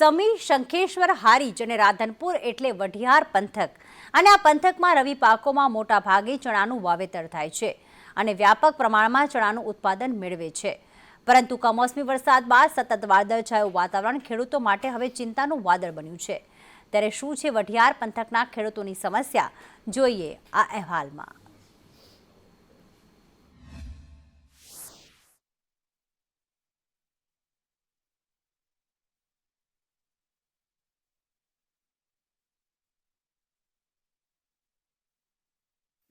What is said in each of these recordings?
સમી, શંખેશ્વર, હારીજ અને રાધનપુર એટલે વઢિયાર પંથક. અને આ પંથકમાં રવિ પાકોમાં મોટા ભાગે ચણાનું વાવેતર થાય છે અને વ્યાપક પ્રમાણમાં ચણાનું ઉત્પાદન મેળવે છે. પરંતુ કમોસમી વરસાદ બાદ સતત વાદળછાયું વાતાવરણ ખેડૂતો માટે હવે ચિંતાનું વાદળ બન્યું છે. ત્યારે શું છે વઢિયાર પંથકના ખેડૂતોની સમસ્યા? જોઈએ આ અહેવાલમાં.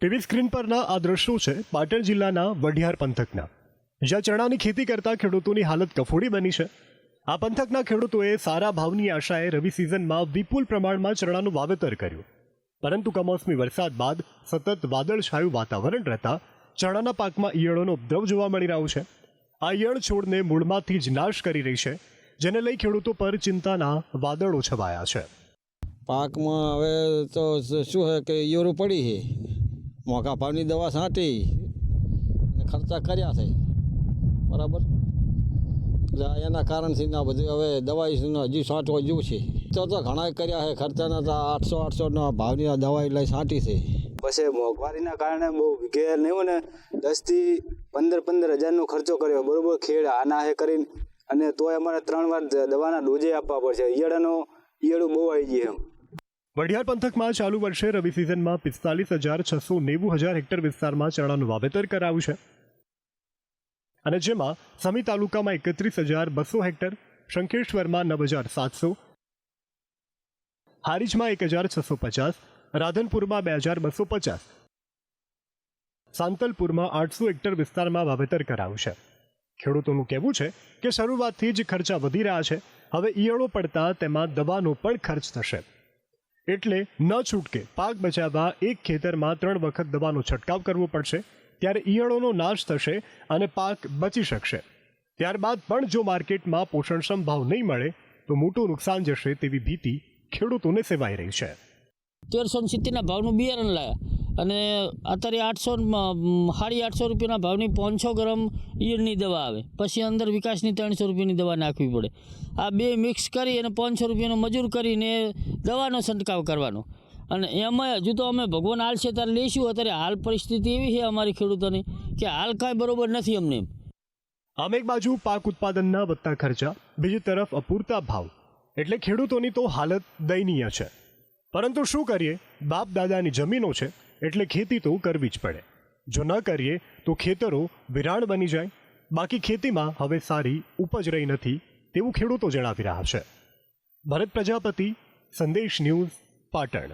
ટીવી સ્ક્રીન પરના આ દ્રશ્યો છે પાટણ જિલ્લાના વઢિયાર પંથકના. જ્યાં ચણાની ખેતી કરતા ખેડૂતોની હાલત કફોડી બની છે. આ પંથકના ખેડૂતોએ સારા ભાવની આશાએ રવિ સિઝનમાં વિપુલ પ્રમાણમાં ચણાનું વાવેતર કર્યું. પરંતુ કમોસમી વરસાદ બાદ સતત વાદળછાયું વાતાવરણ રહેતા ચણાના પાકમાં ઈયળોનો ઉપદ્રવ જોવા મળી રહ્યો છે. આ ઈયળ છોડને મૂળમાંથી જ નાશ કરી રહી છે, જેને લઈ ખેડૂતો પર ચિંતાના વાદળો છવાયા છે. પાકમાં હવે તો શું છે કે ઈયળો પડી છે. મોંઘા ભાવની દવા છાંટી અને ખર્ચા કર્યા છે. બરાબર? એટલે એના કારણથી ના બધું હવે દવાઈ હજી છાંટવા જેવું છે. તો તો ઘણા કર્યા છે ખર્ચાના, તો આઠસો આઠસોના ભાવની દવાઈ લઈ છાંટી છે. પછી મોંઘવારીના કારણે બહુ ઘેર નહીં ને દસથી પંદર પંદર હજારનો ખર્ચો કર્યો. બરોબર? ખેડ આના હે કરીને. અને તોય અમારે ત્રણ વાર દવાના ડોઝે આપવા પડશે. ઈયળાનો, ઈયળું બહુ આવી ગઈ એમ. વઢિયાર પંથકમાં ચાલુ વર્ષે રવિ સિઝનમાં પિસ્તાલીસ હજાર છસો નેવું હજાર હેક્ટર વિસ્તારમાં ચણાનું વાવેતર કરાયું છે. અને જેમાં સમી તાલુકામાં એકત્રીસ હજાર બસો હેક્ટર શંખેશ્વરમાં નવ હજાર સાતસો, હારીજમાં એક હજાર છસો પચાસ, રાધનપુરમાં બે હજાર બસો પચાસ, સાંતલપુરમાં આઠસો હેક્ટર વિસ્તારમાં વાવેતર કરાયું છે. ખેડૂતોનું કહેવું છે કે શરૂઆતથી જ ખર્ચા વધી રહ્યા છે. હવે ઈયળો પડતા તેમાં દવાનો પણ ખર્ચ થશે. એટલે ન છૂટકે પાક બચાવવા એક ખેતરમાં ત્રણ વખત દવાનો છંટકાવ કરવો પડશે, ત્યારે ઈયળોનો નાશ થશે અને પાક બચી શકશે. ત્યારબાદ પણ જો માર્કેટમાં પોષણક્ષમ ભાવ નહીં મળે, તો મોટું નુકસાન જશે તેવી ભીતિ ખેડૂતોને સેવાઈ રહી છે. તેરસો સિત્તેરના ભાવનું બિયારણ લાવ્યા. અને અત્યારે આઠસો સાડી આઠસો રૂપિયાના ભાવની પાંચસો ગ્રામ ઈયળની દવા આવે. પછી અંદર વિકાસની ત્રણસો રૂપિયાની દવા નાખવી પડે. આ બે મિક્સ કરી અને પાંચસો રૂપિયાનો મજૂર કરીને દવાનો છંટકાવ કરવાનો. અને એમાં હજુ તો અમે ભગવાન હાલ છે ત્યારે લઈશું. અત્યારે હાલ પરિસ્થિતિ એવી છે અમારી ખેડૂતોની કે હાલ કાંઈ બરોબર નથી અમને આમ એક બાજુ પાક ઉત્પાદનના વધતા ખર્ચા, બીજી તરફ અપૂરતા ભાવ. એટલે ખેડૂતોની તો હાલત દયનીય છે. પરંતુ શું કરીએ? બાપ દાદાની જમીનો છે એટલે ખેતી તો કરવી જ પડે. જો ન કરીએ, તો ખેતરો વિરાણ બની જાય. બાકી ખેતીમાં હવે સારી ઉપજ રહી નથી તેવું ખેડૂતો જણાવી રહ્યા છે. ભરત પ્રજાપતિ, સંદેશ ન્યૂઝ, પાટણ.